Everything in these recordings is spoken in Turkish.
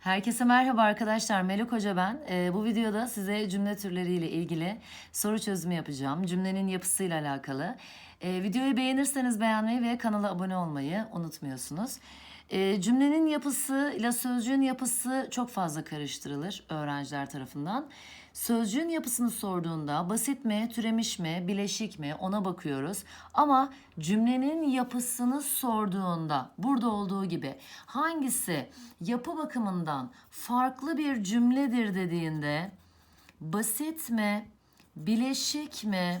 Herkese merhaba arkadaşlar. Melek Hoca ben. Ee, bu videoda size cümle türleriyle ilgili soru çözümü yapacağım. Cümlenin yapısıyla alakalı. Ee, videoyu beğenirseniz beğenmeyi ve kanala abone olmayı unutmuyorsunuz. Ee, cümlenin yapısı ile sözcüğün yapısı çok fazla karıştırılır öğrenciler tarafından. Sözcüğün yapısını sorduğunda basit mi, türemiş mi, bileşik mi ona bakıyoruz. Ama cümlenin yapısını sorduğunda burada olduğu gibi hangisi yapı bakımından farklı bir cümledir dediğinde basit mi, bileşik mi,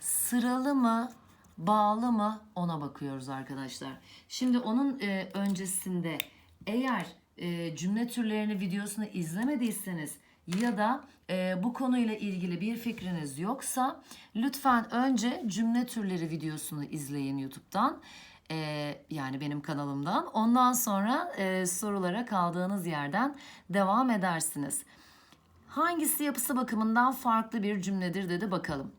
sıralı mı, bağlı mı ona bakıyoruz arkadaşlar. Şimdi onun e, öncesinde eğer e, cümle türlerini videosunu izlemediyseniz ya da e, bu konuyla ilgili bir fikriniz yoksa lütfen önce cümle türleri videosunu izleyin YouTube'dan. E, yani benim kanalımdan. Ondan sonra e, sorulara kaldığınız yerden devam edersiniz. Hangisi yapısı bakımından farklı bir cümledir dedi bakalım.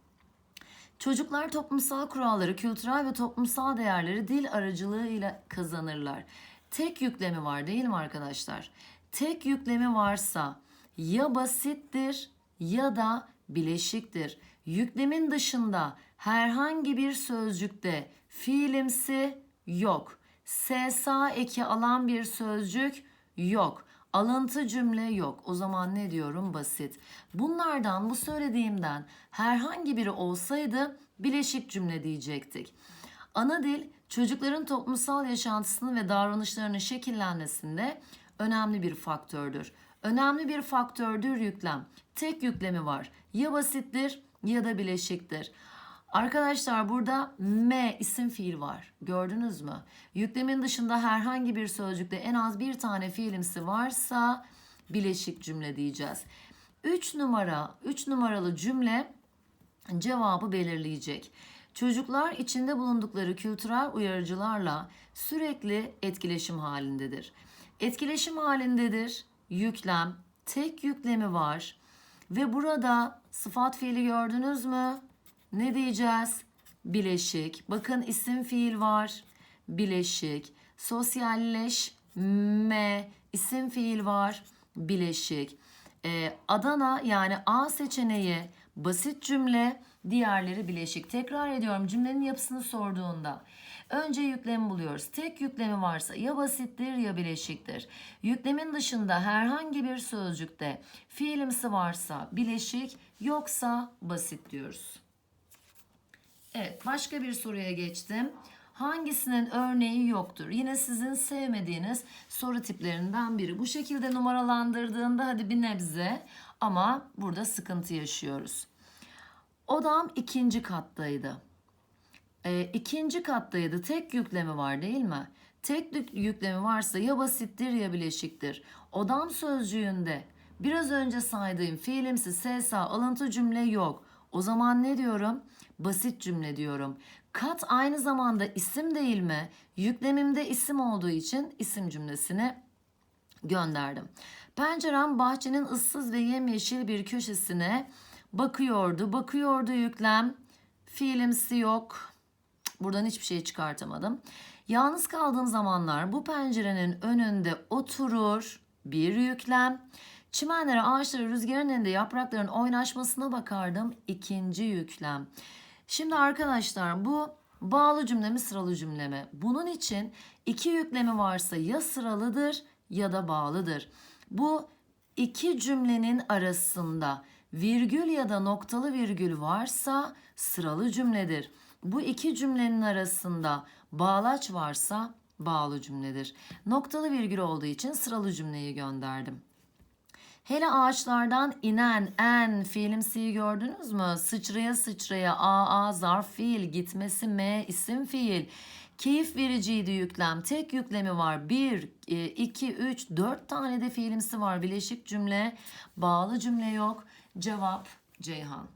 Çocuklar toplumsal kuralları, kültürel ve toplumsal değerleri dil aracılığıyla kazanırlar. Tek yüklemi var değil mi arkadaşlar? Tek yüklemi varsa ya basittir ya da bileşiktir. Yüklemin dışında herhangi bir sözcükte fiilimsi yok. SSA eki alan bir sözcük yok. Alıntı cümle yok. O zaman ne diyorum? Basit. Bunlardan bu söylediğimden herhangi biri olsaydı bileşik cümle diyecektik. Ana dil çocukların toplumsal yaşantısının ve davranışlarının şekillenmesinde önemli bir faktördür. Önemli bir faktördür yüklem. Tek yüklemi var. Ya basittir ya da bileşiktir. Arkadaşlar burada M isim fiil var. Gördünüz mü? Yüklemin dışında herhangi bir sözcükte en az bir tane fiilimsi varsa bileşik cümle diyeceğiz. 3 numara, 3 numaralı cümle cevabı belirleyecek. Çocuklar içinde bulundukları kültürel uyarıcılarla sürekli etkileşim halindedir. Etkileşim halindedir. Yüklem, tek yüklemi var ve burada sıfat fiili gördünüz mü? Ne diyeceğiz? Bileşik. Bakın isim fiil var. Bileşik. Sosyalleşme. isim fiil var. Bileşik. Ee, Adana yani A seçeneği basit cümle, diğerleri bileşik. Tekrar ediyorum cümlenin yapısını sorduğunda. Önce yüklemi buluyoruz. Tek yüklemi varsa ya basittir ya bileşiktir. Yüklemin dışında herhangi bir sözcükte fiilimsi varsa bileşik yoksa basit diyoruz. Evet, başka bir soruya geçtim. Hangisinin örneği yoktur? Yine sizin sevmediğiniz soru tiplerinden biri. Bu şekilde numaralandırdığında hadi bir nebze ama burada sıkıntı yaşıyoruz. Odam ikinci kattaydı. E, ikinci kattaydı. Tek yüklemi var değil mi? Tek yük- yüklemi varsa ya basittir ya bileşiktir. Odam sözcüğünde biraz önce saydığım fiilimsi SSA alıntı cümle yok. O zaman ne diyorum? Basit cümle diyorum. Kat aynı zamanda isim değil mi? Yüklemimde isim olduğu için isim cümlesini gönderdim. Pencerem bahçenin ıssız ve yemyeşil bir köşesine bakıyordu. Bakıyordu yüklem. Fiilimsi yok. Buradan hiçbir şey çıkartamadım. Yalnız kaldığım zamanlar bu pencerenin önünde oturur bir yüklem. Çimenlere, ağaçlara, rüzgarın elinde yaprakların oynaşmasına bakardım. ikinci yüklem. Şimdi arkadaşlar bu bağlı cümle mi sıralı cümle mi? Bunun için iki yüklemi varsa ya sıralıdır ya da bağlıdır. Bu iki cümlenin arasında virgül ya da noktalı virgül varsa sıralı cümledir. Bu iki cümlenin arasında bağlaç varsa bağlı cümledir. Noktalı virgül olduğu için sıralı cümleyi gönderdim. Hele ağaçlardan inen en fiilimsiyi gördünüz mü? Sıçraya sıçraya a a zarf fiil gitmesi m isim fiil. Keyif vericiydi yüklem. Tek yüklemi var. 1, 2, 3, 4 tane de fiilimsi var. Bileşik cümle. Bağlı cümle yok. Cevap Ceyhan.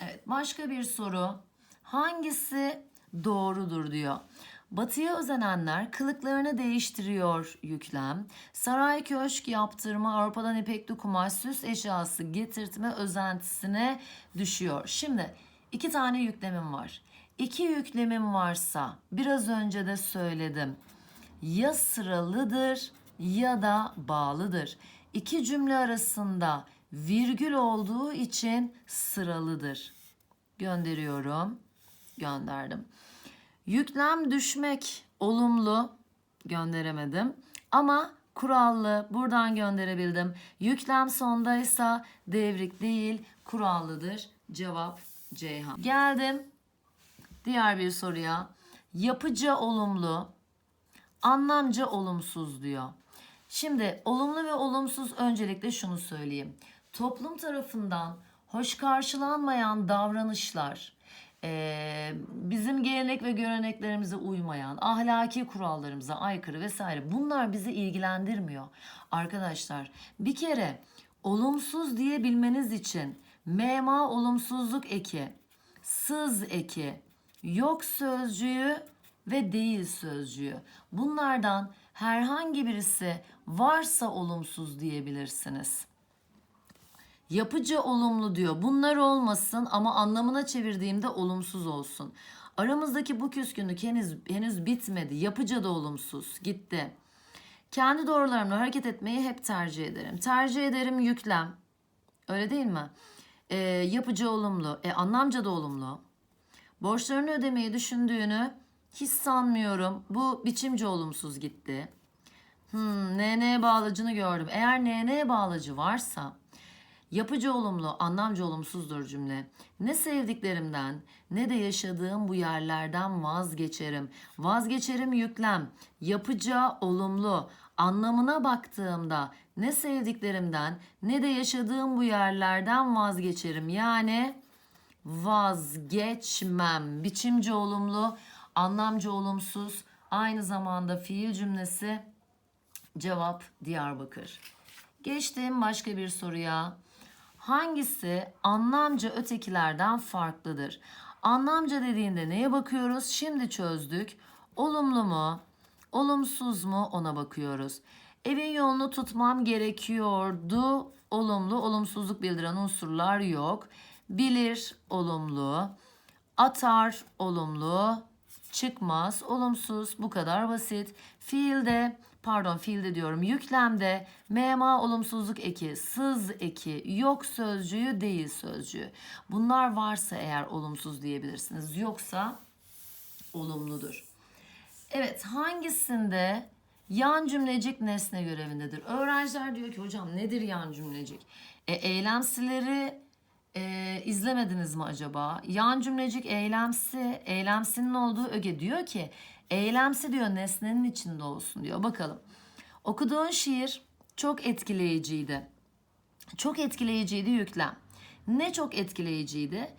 Evet başka bir soru. Hangisi doğrudur diyor. Batıya özenenler kılıklarını değiştiriyor yüklem. Saray köşk yaptırma Avrupa'dan ipekli kumaş süs eşyası getirtme özentisine düşüyor. Şimdi iki tane yüklemim var. İki yüklemim varsa biraz önce de söyledim. Ya sıralıdır ya da bağlıdır. İki cümle arasında virgül olduğu için sıralıdır. Gönderiyorum. Gönderdim. Yüklem düşmek olumlu gönderemedim ama kurallı buradan gönderebildim. Yüklem sondaysa devrik değil kurallıdır. Cevap Ceyhan. Geldim diğer bir soruya. Yapıcı olumlu, anlamca olumsuz diyor. Şimdi olumlu ve olumsuz öncelikle şunu söyleyeyim. Toplum tarafından hoş karşılanmayan davranışlar, bizim gelenek ve göreneklerimize uymayan, ahlaki kurallarımıza aykırı vesaire bunlar bizi ilgilendirmiyor. Arkadaşlar bir kere olumsuz diyebilmeniz için mema olumsuzluk eki, sız eki, yok sözcüğü ve değil sözcüğü. Bunlardan herhangi birisi varsa olumsuz diyebilirsiniz. Yapıcı olumlu diyor. Bunlar olmasın ama anlamına çevirdiğimde olumsuz olsun. Aramızdaki bu küskünlük henüz, henüz bitmedi. Yapıcı da olumsuz. Gitti. Kendi doğrularımla hareket etmeyi hep tercih ederim. Tercih ederim yüklem. Öyle değil mi? Ee, yapıcı olumlu. E, anlamca da olumlu. Borçlarını ödemeyi düşündüğünü hiç sanmıyorum. Bu biçimci olumsuz gitti. Hmm, NN bağlacını gördüm. Eğer NN bağlacı varsa yapıcı olumlu, anlamcı olumsuzdur cümle. Ne sevdiklerimden ne de yaşadığım bu yerlerden vazgeçerim. Vazgeçerim yüklem. Yapıcı olumlu. Anlamına baktığımda ne sevdiklerimden ne de yaşadığım bu yerlerden vazgeçerim. Yani vazgeçmem. Biçimci olumlu, anlamcı olumsuz. Aynı zamanda fiil cümlesi cevap Diyarbakır. Geçtim başka bir soruya. Hangisi anlamca ötekilerden farklıdır? Anlamca dediğinde neye bakıyoruz? Şimdi çözdük. Olumlu mu? Olumsuz mu? Ona bakıyoruz. Evin yolunu tutmam gerekiyordu. Olumlu, olumsuzluk bildiren unsurlar yok. Bilir, olumlu. Atar, olumlu. Çıkmaz, olumsuz. Bu kadar basit. Fiilde, pardon fiilde diyorum. Yüklemde mema olumsuzluk eki, sız eki, yok sözcüğü, değil sözcüğü. Bunlar varsa eğer olumsuz diyebilirsiniz. Yoksa olumludur. Evet hangisinde yan cümlecik nesne görevindedir? Öğrenciler diyor ki hocam nedir yan cümlecik? E, eylemsileri e, izlemediniz mi acaba? Yan cümlecik eylemsi, eylemsinin olduğu öge diyor ki eylemsi diyor nesnenin içinde olsun diyor. Bakalım. Okuduğun şiir çok etkileyiciydi. Çok etkileyiciydi yüklem. Ne çok etkileyiciydi?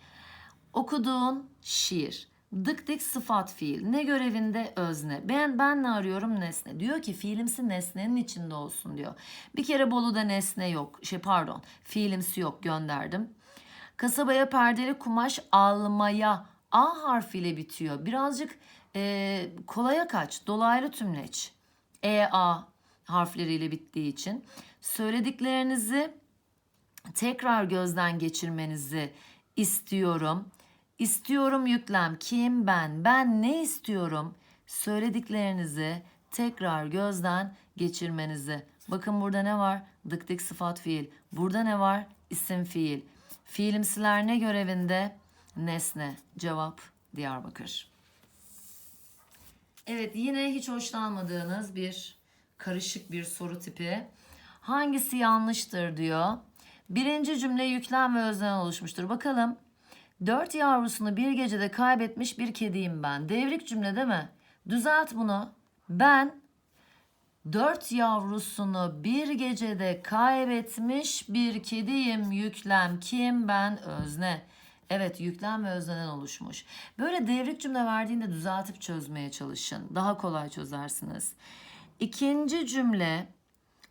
Okuduğun şiir. Dık dik sıfat fiil. Ne görevinde özne. Ben ben ne arıyorum nesne. Diyor ki fiilimsi nesnenin içinde olsun diyor. Bir kere Bolu'da nesne yok. Şey pardon. Fiilimsi yok gönderdim. Kasabaya perdeli kumaş almaya A harfiyle bitiyor. Birazcık e, kolaya kaç. Dolaylı tümleç. E A harfleriyle bittiği için. Söylediklerinizi tekrar gözden geçirmenizi istiyorum. İstiyorum yüklem kim ben ben ne istiyorum söylediklerinizi tekrar gözden geçirmenizi. Bakın burada ne var? Dık dik sıfat fiil. Burada ne var? İsim fiil. Fiilimsiler ne görevinde? Nesne. Cevap Diyarbakır. Evet yine hiç hoşlanmadığınız bir karışık bir soru tipi. Hangisi yanlıştır diyor. Birinci cümle yüklem ve özden oluşmuştur. Bakalım. Dört yavrusunu bir gecede kaybetmiş bir kediyim ben. Devrik cümle değil mi? Düzelt bunu. Ben dört yavrusunu bir gecede kaybetmiş bir kediyim. Yüklem kim ben özne. Evet yüklem ve özneden oluşmuş. Böyle devrik cümle verdiğinde düzeltip çözmeye çalışın. Daha kolay çözersiniz. İkinci cümle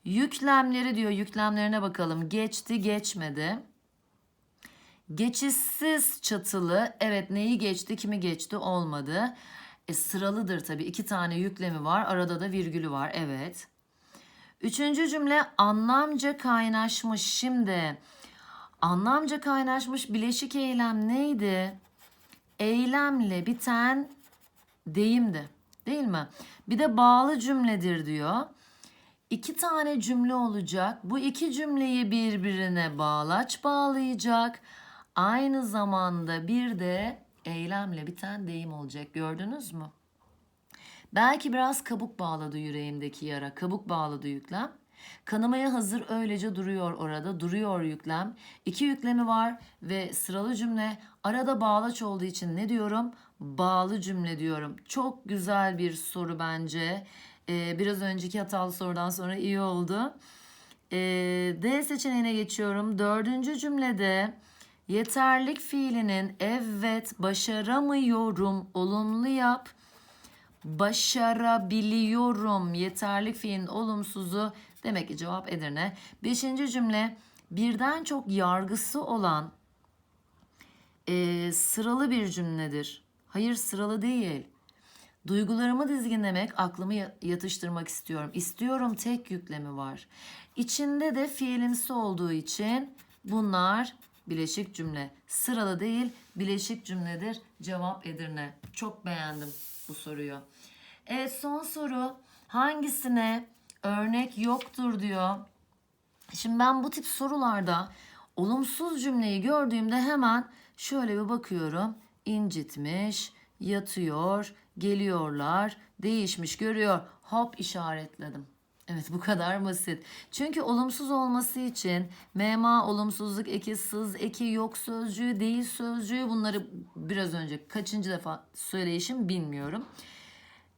yüklemleri diyor. Yüklemlerine bakalım. Geçti geçmedi. Geçişsiz çatılı. Evet neyi geçti kimi geçti olmadı. E, sıralıdır tabii. İki tane yüklemi var. Arada da virgülü var. Evet. Üçüncü cümle anlamca kaynaşmış. Şimdi anlamca kaynaşmış bileşik eylem neydi? Eylemle biten deyimdi. Değil mi? Bir de bağlı cümledir diyor. iki tane cümle olacak. Bu iki cümleyi birbirine bağlaç bağlayacak. Aynı zamanda bir de eylemle biten deyim olacak. Gördünüz mü? Belki biraz kabuk bağladı yüreğimdeki yara. Kabuk bağladı yüklem. Kanamaya hazır öylece duruyor orada. Duruyor yüklem. İki yüklemi var ve sıralı cümle. Arada bağlaç olduğu için ne diyorum? Bağlı cümle diyorum. Çok güzel bir soru bence. Ee, biraz önceki hatalı sorudan sonra iyi oldu. Ee, D seçeneğine geçiyorum. Dördüncü cümlede yeterlik fiilinin evet başaramıyorum olumlu yap başarabiliyorum. Yeterlik fiilin olumsuzu demek ki cevap Edirne. Beşinci cümle birden çok yargısı olan eee, sıralı bir cümledir. Hayır sıralı değil. Duygularımı dizginlemek, aklımı ya- yatıştırmak istiyorum. İstiyorum tek yüklemi var. İçinde de fiilimsi olduğu için bunlar bileşik cümle. Sıralı değil, bileşik cümledir. Cevap Edirne. Çok beğendim bu soruyu. Evet son soru. Hangisine örnek yoktur diyor. Şimdi ben bu tip sorularda olumsuz cümleyi gördüğümde hemen şöyle bir bakıyorum. İncitmiş, yatıyor, geliyorlar, değişmiş görüyor. Hop işaretledim. Evet bu kadar basit. Çünkü olumsuz olması için mema, olumsuzluk eki, sız eki, yok sözcüğü, değil sözcüğü bunları biraz önce kaçıncı defa söyleyişim bilmiyorum.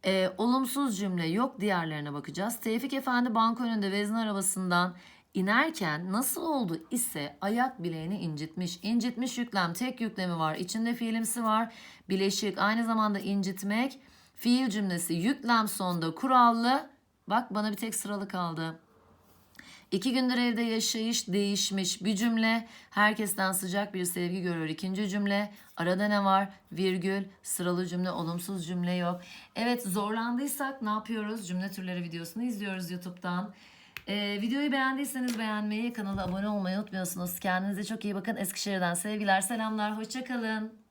Ee, olumsuz cümle yok diğerlerine bakacağız. Tevfik Efendi banka önünde vezne arabasından inerken nasıl oldu ise ayak bileğini incitmiş. İncitmiş yüklem tek yüklemi var. İçinde fiilimsi var. Bileşik aynı zamanda incitmek. Fiil cümlesi yüklem sonda kurallı. Bak bana bir tek sıralı kaldı. İki gündür evde yaşayış değişmiş bir cümle. Herkesten sıcak bir sevgi görür. İkinci cümle. Arada ne var? Virgül. Sıralı cümle. Olumsuz cümle yok. Evet zorlandıysak ne yapıyoruz? Cümle türleri videosunu izliyoruz YouTube'dan. Ee, videoyu beğendiyseniz beğenmeyi, kanala abone olmayı unutmuyorsunuz. Kendinize çok iyi bakın. Eskişehir'den sevgiler, selamlar. Hoşçakalın.